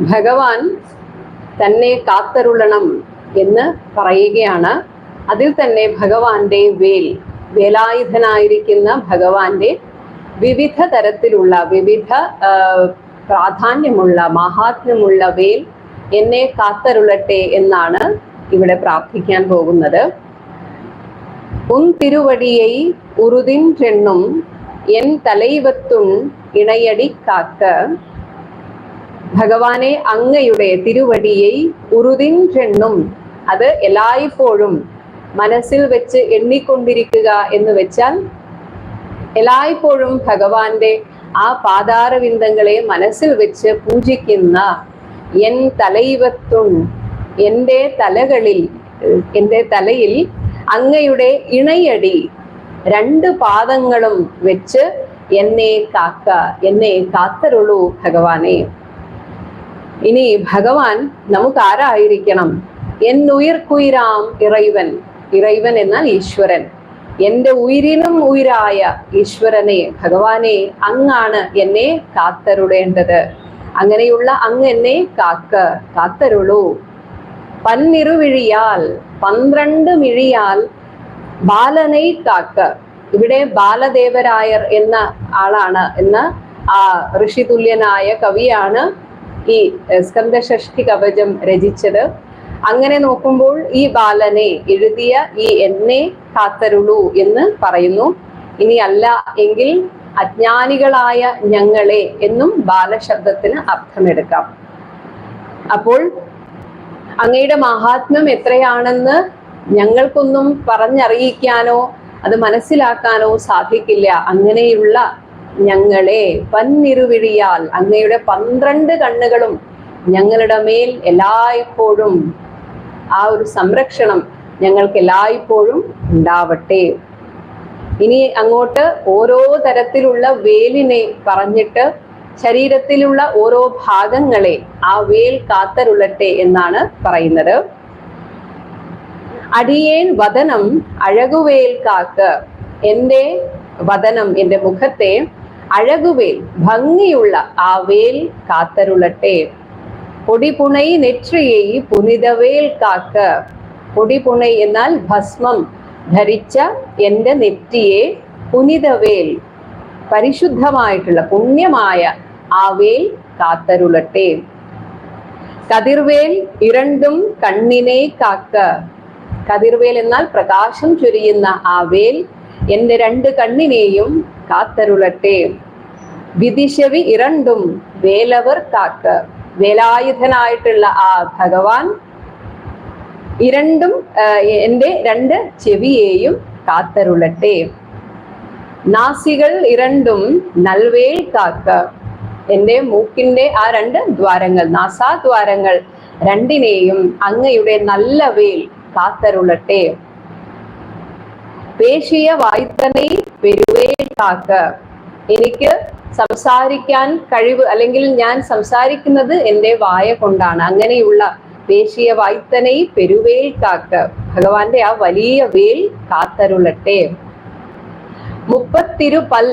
ഭഗവാൻ തന്നെ കാത്തരുളണം എന്ന് പറയുകയാണ്. അതിൽ തന്നെ ഭഗവാന്റെ വേൽ വേലായുധനായിരിക്കുന്ന ഭഗവാന്റെ വിവിധ തരത്തിലുള്ള വിവിധ പ്രാധാന്യമുള്ള മഹാത്മ്യമുള്ള വേൽ എന്നെ കാത്തരുളട്ടെ എന്നാണ് ഇവിടെ പ്രാർത്ഥിക്കാൻ പോകുന്നത്. ഉൻ തിരുവടിയെ ഉറുതിൻ ചെണ്ണും എൻ തലൈവത്തും ഇണയടി കാക്ക ഭഗവാനെ അങ്ങയുടെ തിരുവടിയെ ഉറുതിൻറെണ്ണും അത് എല്ലായ്പ്പോഴും മനസ്സിൽ വെച്ച് എണ്ണിക്കൊണ്ടിരിക്കുക എന്ന് വെച്ചാൽ എല്ലായ്പ്പോഴും ഭഗവാന്റെ ആ പാതാരവിന്ദങ്ങളെ മനസ്സിൽ വെച്ച് പൂജിക്കുന്ന എൻ തലൈവത്തുൺ എന്റെ തലകളിൽ എന്റെ തലയിൽ അങ്ങയുടെ ഇണയടി രണ്ട് പാദങ്ങളും വെച്ച് എന്നെ കാക്ക എന്നെ കാത്തരുളൂ ഭഗവാനെ. ഇനി ഭഗവാൻ നമുക്ക് ആരായിരിക്കണം എന്നുയിർക്കുയിരാം ഇറൈവൻ. ഇറൈവൻ എന്നാൽ ഈശ്വരൻ. എന്റെ ഉയിരിനും ഉയിരായ ഈശ്വരനെ ഭഗവാനെ അങ്ങാണ് എന്നെ കാത്തരുടേണ്ടത്. അങ്ങനെയുള്ള അങ്ങ് എന്നെ കാക്ക കാത്തരുളൂ. പന്നിരുവിഴിയാൽ പന്ത്രണ്ട് മിഴിയാൽ ബാലനെ കാക്ക. ഇവിടെ ബാലദേവരായർ എന്ന ആളാണ് എന്ന ആ ഋഷിതുല്യനായ കവിയാണ് ഈ എഹ്, സ്കന്ദഷഷ്ഠി കവചം രചിച്ചത്. അങ്ങനെ നോക്കുമ്പോൾ ഈ ബാലനെ എഴുതിയ ഈ എന്നെ കാത്തരുളൂ എന്ന് പറയുന്നു. ഇനി അല്ല എങ്കിൽ അജ്ഞാനികളായ ഞങ്ങളെ എന്നും ബാലശബ്ദത്തിന് അർത്ഥമെടുക്കാം. അപ്പോൾ അങ്ങയുടെ മഹാത്മ്യം എത്രയാണെന്ന് ഞങ്ങൾക്കൊന്നും പറഞ്ഞറിയിക്കാനോ അത് മനസ്സിലാക്കാനോ സാധിക്കില്ല. അങ്ങനെയുള്ള ഞങ്ങളെ പന്നിരുവിഴിയാൽ അങ്ങയുടെ പന്ത്രണ്ട് കണ്ണുകളും ഞങ്ങളുടെ മേൽ എല്ലായ്പ്പോഴും ആ ഒരു സംരക്ഷണം ഞങ്ങൾക്ക് എല്ലായ്പ്പോഴും ഉണ്ടാവട്ടെ. ഇനി അങ്ങോട്ട് ഓരോ തരത്തിലുള്ള വേലിനെ പറഞ്ഞിട്ട് ശരീരത്തിലുള്ള ഓരോ ഭാഗങ്ങളെ ആ വേൽ കാത്തരുളട്ടെ എന്നാണ് പറയുന്നത്. അടിയേൻ വതനം അഴകുവേൽ കാക്ക്. എന്റെ വതനം എന്റെ മുഖത്തെ അഴകുവേൽ ഭംഗിയുള്ള ആ വേൽ കാത്തരുളട്ടെ. പൊടിപുണൈ നെറ്റിയെ പുനിതവേൽ കാക്ക. പൊടിപുണൈ എന്നാൽ ഭസ്മം ധരിച്ച എന്റെ നെറ്റിയെ പുനിതവേൽ പരിശുദ്ധമായിട്ടുള്ള പുണ്യമായ ആ വേൽ കാത്തരുളട്ടെ. കതിർവേൽ ഇരണ്ടും കണ്ണിനെ കാക്ക. കതിർവേൽ എന്നാൽ പ്രകാശം ചൊരിയുന്ന ആ വേൽ എന്റെ രണ്ട് കണ്ണിനെയും കാത്തരുളട്ടെ. വിദിശവി ഇരണ്ടും വേലവർ കാക്ക വേലായുധനായിട്ടുള്ള ആ ഭഗവാൻ ഇരണ്ടും എന്റെ രണ്ട് ചെവിയെയും കാത്തരുളട്ടെ. നാസികൾ ഇരണ്ടും നൽവേൽ കാക്ക എന്റെ മൂക്കിന്റെ ആ രണ്ട് ദ്വാരങ്ങൾ നാസാദ്വാരങ്ങൾ രണ്ടിനെയും അങ്ങയുടെ നല്ല വേൽ കാത്തരുളട്ടെ. പേശിയ വായ്ത്തനെ പെരുവേൽ കാക്ക എനിക്ക് സംസാരിക്കാൻ കഴിവ് അല്ലെങ്കിൽ ഞാൻ സംസാരിക്കുന്നത് എന്റെ വായ കൊണ്ടാണ്. അങ്ങനെയുള്ള പേശിയ വായ്ത്തനൈ പെരുവേൽ കാക്ക് ഭഗവാന്റെ ആ വലിയ വേൽ കാത്തരുളട്ടെ. മുപ്പത്തിരുപൽ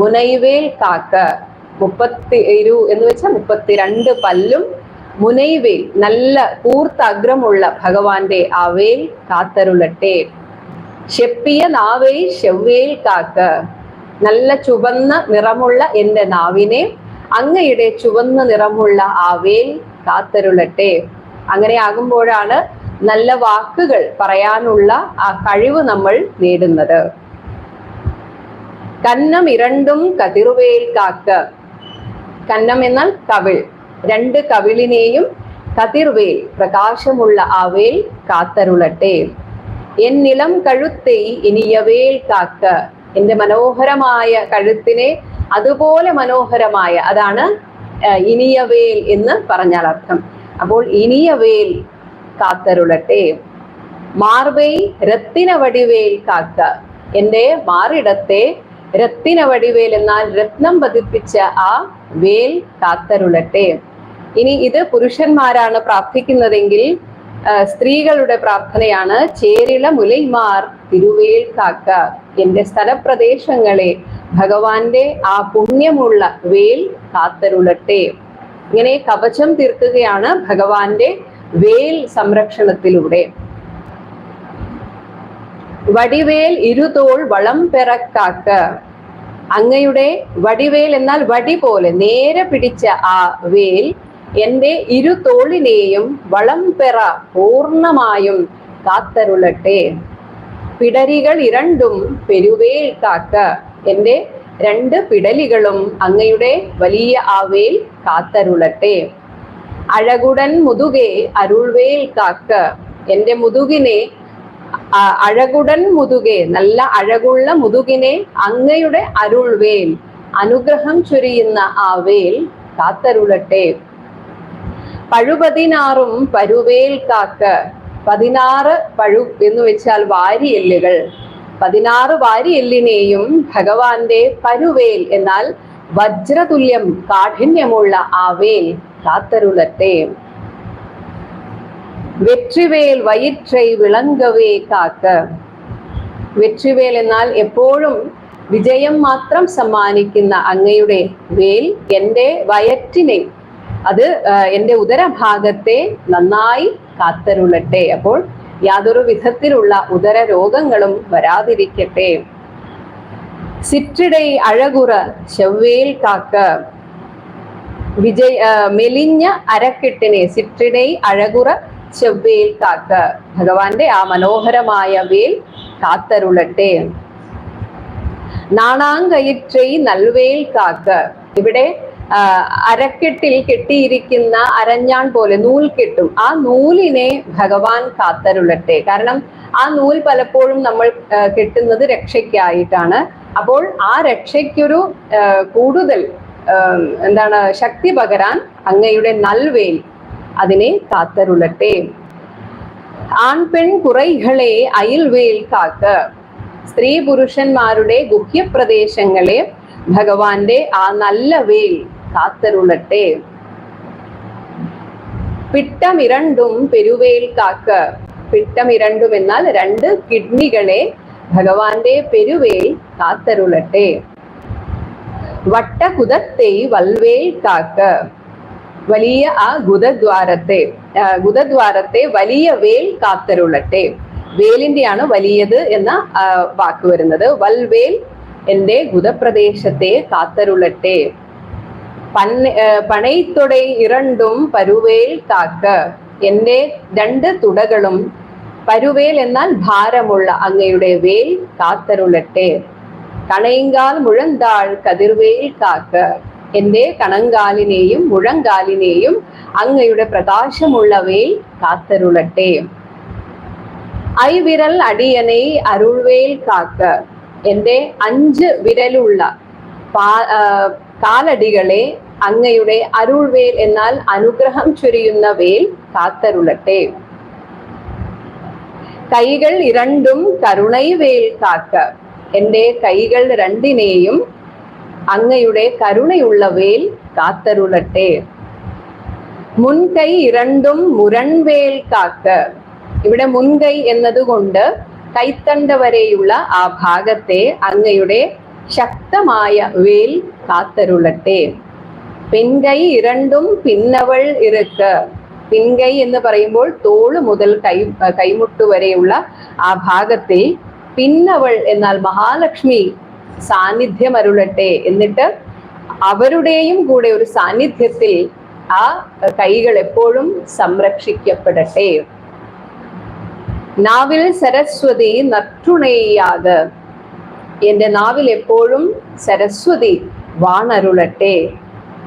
മുനൈവേൽ കാക്ക മുപ്പത്തി ഇരു എന്ന് വെച്ചാൽ മുപ്പത്തിരണ്ട് പല്ലും മുനൈവേൽ. നല്ല കൂർത്ത അഗ്രമുള്ള ഭഗവാന്റെ ആ വേൽ കാത്തരുളട്ടെ. ഷെപ്പിയ നാവേ ഷെവ്വേൽ കാക്ക നല്ല ചുവന്ന നിറമുള്ള എന്റെ നാവിനെ അങ്ങയുടെ ചുവന്ന നിറമുള്ള ആ വേൽ കാത്തരുളട്ടെ. അങ്ങനെ ആകുമ്പോഴാണ് നല്ല വാക്കുകൾ പറയാനുള്ള ആ കഴിവ് നമ്മൾ നേടുന്നത്. കന്നം ഇരണ്ടും കതിർവേൽ കാക്ക. കന്നം എന്നാൽ കവിൾ. രണ്ട് കവിളിനെയും കതിർവേൽ പ്രകാശമുള്ള ആ വേൽ കാത്തരുളട്ടെ. എൻ നിലം കഴുത്തെ ഇനിയവേൽ കാക്ക. എന്റെ മനോഹരമായ കഴുത്തിനെ അതുപോലെ മനോഹരമായ അതാണ് ഇനിയവേൽ എന്ന് പറഞ്ഞാൽ അർത്ഥം. അപ്പോൾ ഇനിയവേൽ കാത്തരുളട്ടെ. മാർവേ രത്തിന വടിവേൽ കാക്ക എന്റെ മാറിടത്തെ രത്തിന വടിവേൽ എന്നാൽ രത്നം പതിപ്പിച്ച ആ വേൽ കാത്തരുളട്ടെ. ഇനി ഇത് പുരുഷന്മാരാണ് പ്രാർത്ഥിക്കുന്നതെങ്കിൽ സ്ത്രീകളുടെ പ്രാർത്ഥനയാണ് ചേരിള മുലൈമാർ തിരുവേൽ കാക്ക. എന്റെ സ്ഥലപ്രദേശങ്ങളെ ഭഗവാന്റെ ആ പുണ്യമുള്ള വേൽ കാത്തരുളട്ടെ. ഇങ്ങനെ കവചം തീർക്കുകയാണ് ഭഗവാന്റെ വേൽ സംരക്ഷണത്തിലൂടെ. വടിവേൽ ഇരുതോൾ വളം പിറക്കാക്ക. അങ്ങയുടെ വടിവേൽ എന്നാൽ വടി പോലെ നേരെ പിടിച്ച ആ വേൽ എന്റെ ഇരുതോളിനെയും വളം പെറ പൂർണമായും കാത്തരുളട്ടെ. പിടരികൾ ഇരണ്ടും പെരുവേൽ കാക്ക എന്റെ രണ്ട് പിടലികളും അങ്ങയുടെ വലിയ ആവേൽ കാത്തരുളട്ടെ. അഴകുടൻ മുതുകെ അരുൾവേൽ കാക്ക എന്റെ മുതുകിനെ അഴകുടൻ മുതുകെ നല്ല അഴകുള്ള മുതുകിനെ അങ്ങയുടെ അരുൾവേൽ അനുഗ്രഹം ചൊരിയുന്ന ആ വേൽ കാത്തരുളട്ടെ. പഴുപതിനാറും പരുവേൽ കാക്ക പതിനാറ് പഴു എന്ന് വെച്ചാൽ വാരിയെല്ലുകൾ. പതിനാറ് വാരിയെല്ലിനെയും ഭഗവാന്റെ പരുവേൽ എന്നാൽ വജ്രതുല്യം കാഠിന്യമുള്ള ആ വേൽ കാത്തരുളട്ടെ. വെറ്റിവേൽ വയിറ്റൈ വിളങ്കവേ കാക്ക വെറ്റിവേൽ എന്നാൽ എപ്പോഴും വിജയം മാത്രം സമ്മാനിക്കുന്ന അങ്ങയുടെ വേൽ എന്റെ വയറ്റിനെ അത് എന്റെ ഉദരഭാഗത്തെ നന്നായി കാത്തരുളട്ടെ. അപ്പോൾ യാതൊരു വിധത്തിലുള്ള ഉദര രോഗങ്ങളും വരാതിരിക്കട്ടെ. சிற்றிடை அழகுற செவ்வேல் காக்க விஜய் മെലിഞ്ഞ അരക്കെട്ടിനെ സിട്രിഡൈ അഴകുറ ചെവ്വേൽ കാക്ക. ഭഗവാന്റെ ആ മനോഹരമായ വേൽ കാത്തരുളട്ടെ. നാണാങ്കയിറ്റൈ നൽവേൽ കാക്ക. ഇവിടെ അരക്കെട്ടിൽ കെട്ടിയിരിക്കുന്ന അരഞ്ഞാൺ പോലെ നൂൽ കെട്ടും. ആ നൂലിനെ ഭഗവാൻ കാത്തരുളട്ടെ. കാരണം ആ നൂൽ പലപ്പോഴും നമ്മൾ കെട്ടുന്നത് രക്ഷയ്ക്കായിട്ടാണ്. അപ്പോൾ ആ രക്ഷയ്ക്കൊരു കൂടുതൽ എന്താണ് ശക്തി പകരാൻ അങ്ങയുടെ നൽവേൽ അതിനെ കാത്തരുളട്ടെ. ആൺപെൺ കുറൈകളെ അയൽവേൽ കാക്ക. സ്ത്രീ പുരുഷന്മാരുടെ ഗുഹ്യപ്രദേശങ്ങളെ ഭഗവാന്റെ ആ നല്ല വേൽ കാത്തരുളട്ടെ. പിട്ടമിരണ്ടും പെരുവേൽ കാക്ക. പിട്ടമിരണ്ടും എന്നാൽ രണ്ട് കിഡ്നികളെ ഭഗവാന്റെ പെരുവേൽ കാത്തരുളട്ടെ. വട്ടകുതത്തെ വൽവേൽ കാക്ക. വലിയ ആ ഗുദദ്വാരത്തെ ഗുദദ്വാരത്തെ വലിയ വേൽ കാത്തരുളട്ടെ. വേലിന്റെയാണ് വലിയത് എന്ന വാക്ക് വരുന്നത്. വൽവേൽ എന്റെ ഗുദപ്രദേശത്തെ കാത്തരുളട്ടെ. പണൈത്തൊടൈ ഇരണ്ടും പരുവേൽ കാക്ക എന്റെ രണ്ട് തുടകളും പരുവേൽ എന്നാൽ ഭാരമുള്ള അങ്ങയുടെ വേൽ കാത്തരുളട്ടെ. കണയങ്കാൽ മുഴന്താൾ കതിർവേൽ കാക്ക എന്റെ കണങ്കാലിനെയും മുഴങ്കാലിനെയും അങ്ങയുടെ പ്രകാശമുള്ള വേൽ കാത്തരുളട്ടെ. ഐവിരൽ അടിയനെ അരുൾവേൽ കാക്ക എന്റെ അഞ്ച് വിരലുള്ള പാ- കാലടികളെ അങ്ങയുടെ അരുൾവേൽ എന്നാൽ അനുഗ്രഹം ചൊരിയുന്ന വേൽ കാത്തരുളട്ടെ. കൈകൾ ഇരണ്ടും കരുണൈവേൽ കാക്ക. എന്റെ കൈകൾ രണ്ടിനെയും അങ്ങയുടെ കരുണയുള്ള വേൽ കാത്തരുളട്ടെ. മുൻകൈ ഇരണ്ടും മുരൺവേൽ കാക്ക. ഇവിടെ മുൻകൈ എന്നതുകൊണ്ട് കൈത്തണ്ട വരെയുള്ള ആ ഭാഗത്തെ അങ്ങയുടെ ശക്തമായ വേൽ കാത്തരുളട്ടെ. പിൻകൈ ഇരണ്ടും പിന്നവൾ ഇറുക്ക് പിൻകൈ എന്ന് പറയുമ്പോൾ തോൾ മുതൽ കൈ കൈമുട്ട് വരെയുള്ള ആ ഭാഗത്തിൽ പിന്നവൾ എന്നാൽ മഹാലക്ഷ്മി സാന്നിധ്യം അരുളട്ടെ എന്നിട്ട് അവരുടെയും കൂടെ ഒരു സാന്നിധ്യത്തിൽ ആ കൈകൾ എപ്പോഴും സംരക്ഷിക്കപ്പെടട്ടെ. നാവിൽ സരസ്വതി നട്ടുണയാക എന്റെ നാവിൽ എപ്പോഴും സരസ്വതി വാണരുളട്ടെ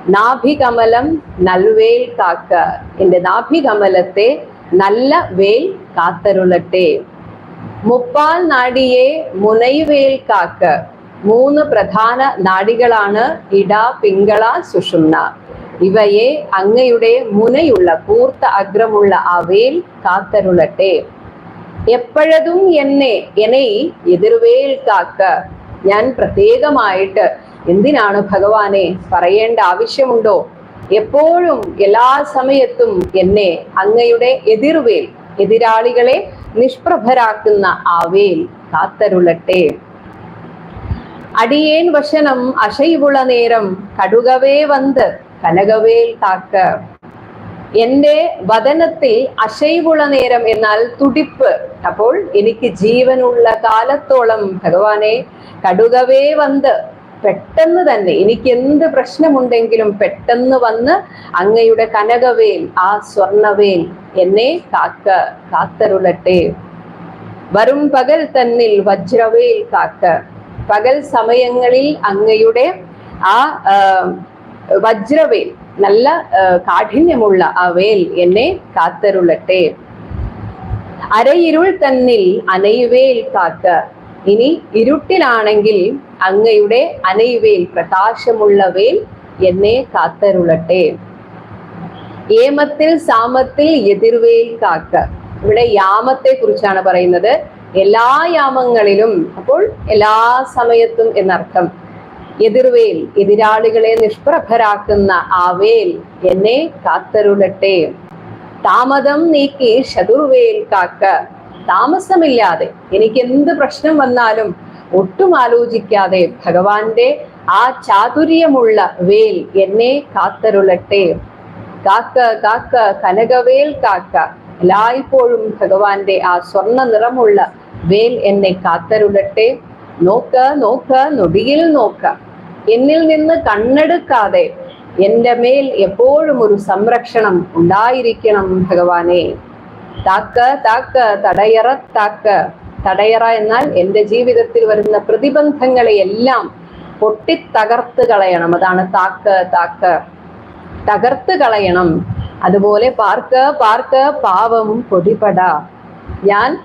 നാഭികമലം നൽവേൽ കാക്ക എന്റെ നാഭികമലത്തെ നല്ല വേൽ കാത്തരുളട്ടെ മുപ്പാൽ നാടിയെ മുനൈവേൽ കാക്ക മൂന്ന് പ്രധാന നാടികളാണ് ഇട പിങ്കള സുഷുമ്ന ഇവയെ അങ്ങയുടെ മുനയുള്ള കൂർത്ത അഗ്രമുള്ള ആ വേൽ കാത്തരുളട്ടെ എപ്പോഴതും എന്നെ എന്നെ എതിർവേൽ കാക്ക ഞാൻ പ്രത്യേകമായിട്ട് എന്തിനാണ് ഭഗവാനെ പറയേണ്ട ആവശ്യമുണ്ടോ? എപ്പോഴും എല്ലാ സമയത്തും എന്നെ അങ്ങയുടെ എതിർവേൽ എതിരാളികളെ നിഷ്പ്രഭരാക്കുന്ന ആ വേൽ കാത്തരുളട്ടെ. അടിയേൻ വശനം അശൈവുള നേരം കടുകവേ വന്ന് കനകവേൽ കാക്ക എന്റെ വതനത്തിൽ അശൈവുള്ള നേരം എന്നാൽ തുടിപ്പ്. അപ്പോൾ എനിക്ക് ജീവനുള്ള കാലത്തോളം ഭഗവാനെ കടുകവേ വന്ന് പെട്ടെന്ന് തന്നെ എനിക്ക് എന്ത് പ്രശ്നമുണ്ടെങ്കിലും പെട്ടെന്ന് വന്ന് അങ്ങയുടെ കനകവേൽ ആ സ്വർണവേൽ എന്നെ കാക്ക കാത്തരുളട്ടെ. വരും പകൽ തന്നിൽ വജ്രവേൽ കാക്ക. പകൽ സമയങ്ങളിൽ അങ്ങയുടെ ആ വജ്രവേൽ നല്ല കാഠിന്യമുള്ള ആ വേൽ എന്നെ കാത്തരുളട്ടെ. അരയിരുൾ തന്നിൽ അനയുവേൽ കാക്ക ഇനി ഇരുട്ടിലാണെങ്കിൽ അങ്ങയുടെ അനയുവേൽ പ്രകാശമുള്ള വേൽ എന്നെ കാത്തരുളട്ടെ. ഏമത്തിൽ സാമത്തിൽ എതിർവേൽ കാക്ക ഇവിടെ യാമത്തെ കുറിച്ചാണ് പറയുന്നത്. എല്ലാ യാമങ്ങളിലും അപ്പോൾ എല്ലാ സമയത്തും എന്നർത്ഥം. എതിർവേൽ എതിരാളികളെ നിഷ്പ്രഭരാക്കുന്ന ആവേൽ എന്നെ കാത്തരുളട്ടെ. താമതം നീക്കി ശതുർവേൽ കാക്ക. താമസമില്ലാതെ എനിക്ക് എന്ത് പ്രശ്നം വന്നാലും ഒട്ടും ആലോചിക്കാതെ ഭഗവാന്റെ ആ ചാതുര്യമുള്ള വേൽ എന്നെ കാത്തരുളട്ടെ. കാക്ക കാക്ക കനകവേൽ കാക്ക. എല്ലായ്പ്പോഴും ഭഗവാന്റെ ആ സ്വർണ നിറമുള്ള വേൽ എന്നെ കാത്തരുളട്ടെ. നോക്ക നോക്ക നൊടിയിൽ നോക്ക. എന്നിൽ നിന്ന് കണ്ണെടുക്കാതെ എന്റെ മേൽ എപ്പോഴും ഒരു സംരക്ഷണം ഉണ്ടായിരിക്കണം ഭഗവാനെ. താക്ക താക്ക തടയറ താക്ക. തടയറ എന്നാൽ എന്റെ ജീവിതത്തിൽ വരുന്ന പ്രതിബന്ധങ്ങളെ എല്ലാം പൊട്ടിത്തകർത്ത് കളയണം. അതാണ് താക്ക് താക്ക്. തകർത്ത് കളയണം. അതുപോലെ പാർക്ക് പാർക്ക് പാവം പൊടിപട ഞാൻ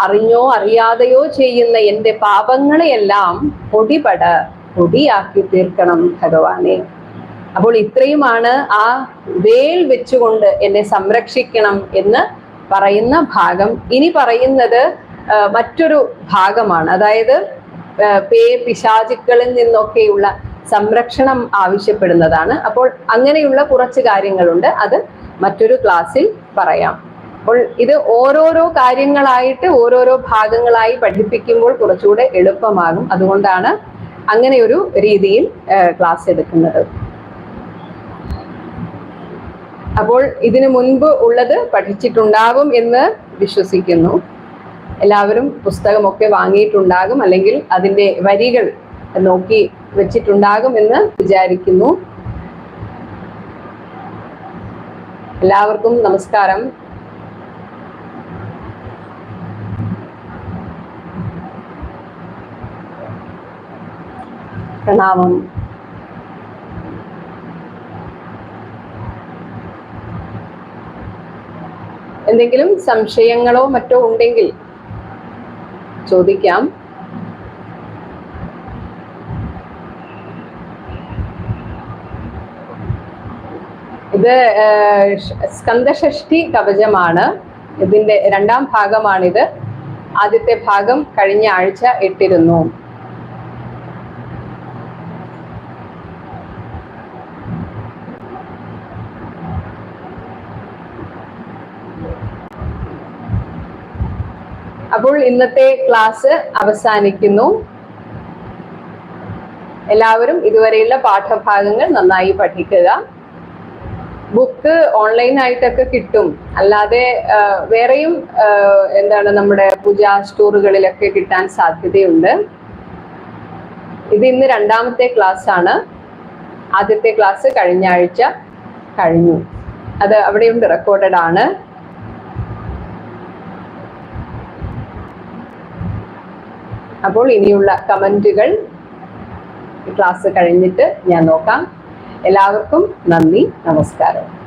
അറിഞ്ഞോ അറിയാതെയോ ചെയ്യുന്ന എന്റെ പാപങ്ങളെയെല്ലാം പൊടിപട പൊടിയാക്കി തീർക്കണം ഭഗവാനെ. അപ്പോൾ ഇത്രയുമാണ് ആ വേൽ വെച്ചുകൊണ്ട് എന്നെ സംരക്ഷിക്കണം എന്ന് പറയുന്ന ഭാഗം. ഇനി പറയുന്നത് മറ്റൊരു ഭാഗമാണ്. അതായത് പേ പിശാചുക്കളിൽ നിന്നൊക്കെയുള്ള സംരക്ഷണം ആവശ്യപ്പെടുന്നതാണ്. അപ്പോൾ അങ്ങനെയുള്ള കുറച്ച് കാര്യങ്ങളുണ്ട്. അത് മറ്റൊരു ക്ലാസ്സിൽ പറയാം. അപ്പോൾ ഇത് ഓരോരോ കാര്യങ്ങളായിട്ട് ഓരോരോ ഭാഗങ്ങളായി പഠിപ്പിക്കുമ്പോൾ കുറച്ചുകൂടെ എളുപ്പമാകും. അതുകൊണ്ടാണ് അങ്ങനെ ഒരു രീതിയിൽ ക്ലാസ് എടുക്കുന്നത്. അപ്പോൾ ഇതിനു മുൻപ് ഉള്ളത് പഠിച്ചിട്ടുണ്ടാകും എന്ന് വിശ്വസിക്കുന്നു. എല്ലാവരും പുസ്തകമൊക്കെ വാങ്ങിയിട്ടുണ്ടാകും അല്ലെങ്കിൽ അതിന്റെ വരികൾ നോക്കി വെച്ചിട്ടുണ്ടാകും എന്ന് വിചാരിക്കുന്നു. എല്ലാവർക്കും നമസ്കാരം. പ്രണാമം. എന്തെങ്കിലും സംശയങ്ങളോ മറ്റോ ഉണ്ടെങ്കിൽ ചോദിക്കാം. ഇത് സ്കന്ദഷഷ്ടി കവചമാണ്. ഇതിന്റെ രണ്ടാം ഭാഗമാണിത്. ആദ്യത്തെ ഭാഗം കഴിഞ്ഞ ആഴ്ച ഇട്ടിരുന്നു. അപ്പോൾ ഇന്നത്തെ ക്ലാസ് അവസാനിക്കുന്നു. എല്ലാവരും ഇതുവരെയുള്ള പാഠഭാഗങ്ങൾ നന്നായി പഠിക്കുക. ബുക്ക് ഓൺലൈൻ ആയിട്ടൊക്കെ കിട്ടും. അല്ലാതെ വേറെയും എന്താണ് നമ്മുടെ പൂജ സ്റ്റോറുകളിലൊക്കെ കിട്ടാൻ സാധ്യതയുണ്ട്. ഇത് ഇന്ന് രണ്ടാമത്തെ ക്ലാസ് ആണ് ആദ്യത്തെ ക്ലാസ് കഴിഞ്ഞ ആഴ്ച കഴിഞ്ഞു. അത് അവിടെയുണ്ട് റെക്കോർഡഡ് ആണ്. അപ്പോൾ ഇനിയുള്ള കമന്റുകൾ ക്ലാസ് കഴിഞ്ഞിട്ട് ഞാൻ നോക്കാം. എല്ലാവർക്കും നന്ദി നമസ്കാരം.